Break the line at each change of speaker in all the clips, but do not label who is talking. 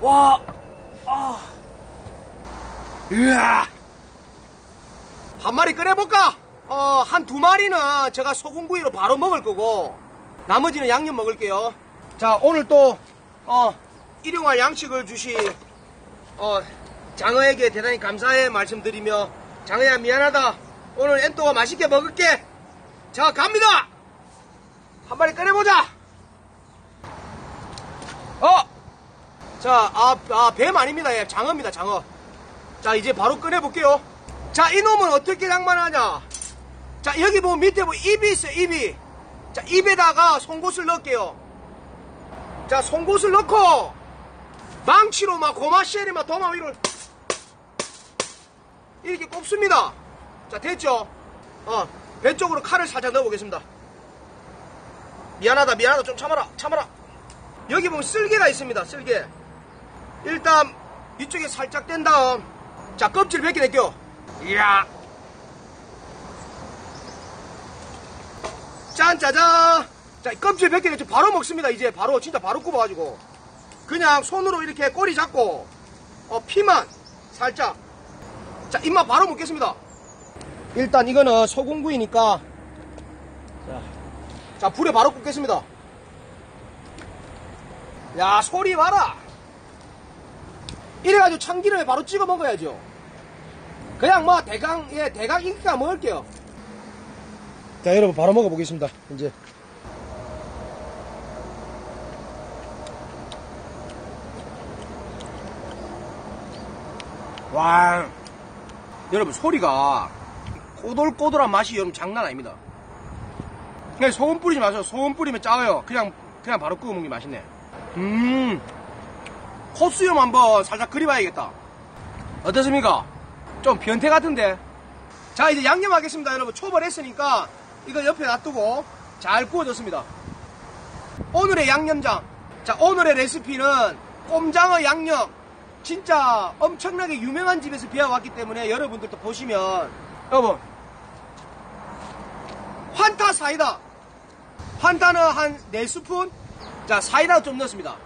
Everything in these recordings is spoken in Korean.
와, 아. 이야. 한 마리 끓여볼까? 어, 한 두 마리는 제가 소금구이로 바로 먹을 거고, 나머지는 양념 먹을게요. 자, 오늘 또, 어, 일용할 양식을 주신, 어, 장어에게 대단히 감사의 말씀드리며, 장어야 미안하다. 오늘 엔또가 맛있게 먹을게. 자, 갑니다! 한 마리 끓여보자! 어! 자, 아, 아, 뱀 아닙니다. 예, 장어입니다, 장어. 자, 이제 바로 꺼내볼게요. 자, 이놈은 어떻게 장만하냐? 자, 여기 보면 밑에 뭐 입이 있어요, 입이. 자, 입에다가 송곳을 넣을게요. 자, 송곳을 넣고, 망치로 막 고마시에리 막 도마 위로 이렇게 꼽습니다. 자, 됐죠? 어, 배 쪽으로 칼을 살짝 넣어보겠습니다. 미안하다, 미안하다. 좀 참아라, 참아라. 여기 보면 쓸개가 있습니다, 쓸개. 일단, 이쪽에 살짝 뗀 다음, 자, 껍질 벗겨낼게요. 이야. 짠, 짜잔. 자, 껍질 벗겨냈죠. 바로 먹습니다, 이제. 바로, 진짜 바로 굽어가지고. 그냥 손으로 이렇게 꼬리 잡고, 어, 피만 살짝. 자, 입맛 바로 먹겠습니다. 일단 이거는 소금구이니까. 자, 자 불에 바로 굽겠습니다. 야, 소리 봐라. 이래가지고 참기름에 바로 찍어 먹어야죠. 그냥 뭐 대강 예 대강 인기가 먹을게요. 자 여러분 바로 먹어보겠습니다. 이제 와 여러분 소리가 꼬들꼬들한 맛이 여러분 장난 아닙니다. 그냥 소금 뿌리지 마세요. 소금 뿌리면 짜요. 그냥 그냥 바로 구워 먹는 게 맛있네. 음 콧수염 한번 살짝 그려봐야겠다. 어떻습니까? 좀 변태 같은데. 자 이제 양념하겠습니다 여러분. 초벌했으니까 이거 옆에 놔두고 잘 구워졌습니다. 오늘의 양념장. 자 오늘의 레시피는 꼼장어 양념. 진짜 엄청나게 유명한 집에서 배워왔기 때문에 여러분들도 보시면 여러분 환타 사이다 환타는 한 4스푼 자 사이다 좀 넣었습니다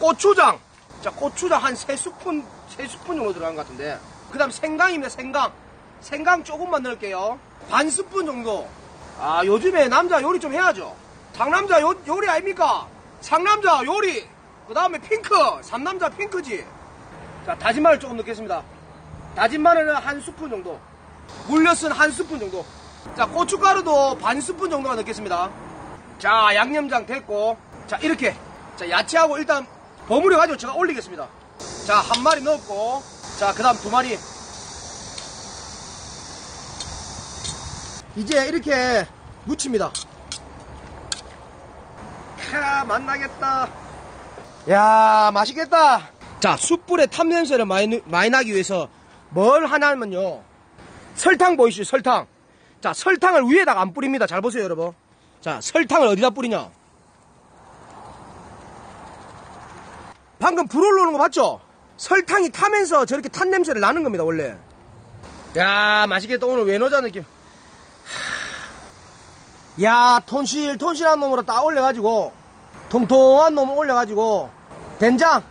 고추장 자 고추장 한 3스푼 3스푼 정도 들어간 것 같은데 그 다음 생강입니다 생강 생강 조금만 넣을게요 반 스푼 정도 아 요즘에 남자 요리 좀 해야죠 상남자 요, 요리 아닙니까 상남자 요리 그 다음에 핑크 삼남자 핑크지 자, 다진 마늘 조금 넣겠습니다. 다진 마늘은 한 스푼 정도. 물엿은 한 스푼 정도. 자, 고춧가루도 반 스푼 정도만 넣겠습니다. 자, 양념장 됐고. 자, 이렇게. 자, 야채하고 일단 버무려 가지고 제가 올리겠습니다. 자, 한 마리 넣었고. 자, 그 다음 두 마리. 이제 이렇게 무칩니다. 캬, 만나겠다. 야, 맛있겠다. 자, 숯불에 탐냄새를 많이, 많이 나기 위해서 뭘 하냐면요. 설탕 보이시죠? 설탕. 자, 설탕을 위에다가 안 뿌립니다. 잘 보세요, 여러분. 자, 설탕을 어디다 뿌리냐? 방금 불 올라오는 거 봤죠? 설탕이 타면서 저렇게 탄 냄새를 나는 겁니다, 원래. 야, 맛있겠다. 오늘 외노자 느낌. 야, 톤실, 톤실한 놈으로 딱 올려가지고, 통통한 놈 올려가지고, 된장.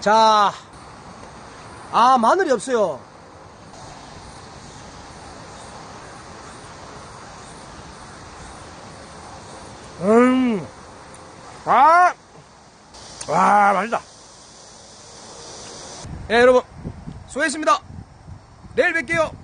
자, 아, 마늘이 없어요. 음, 아, 와, 맛있다. 예, 여러분, 수고했습니다. 내일 뵐게요.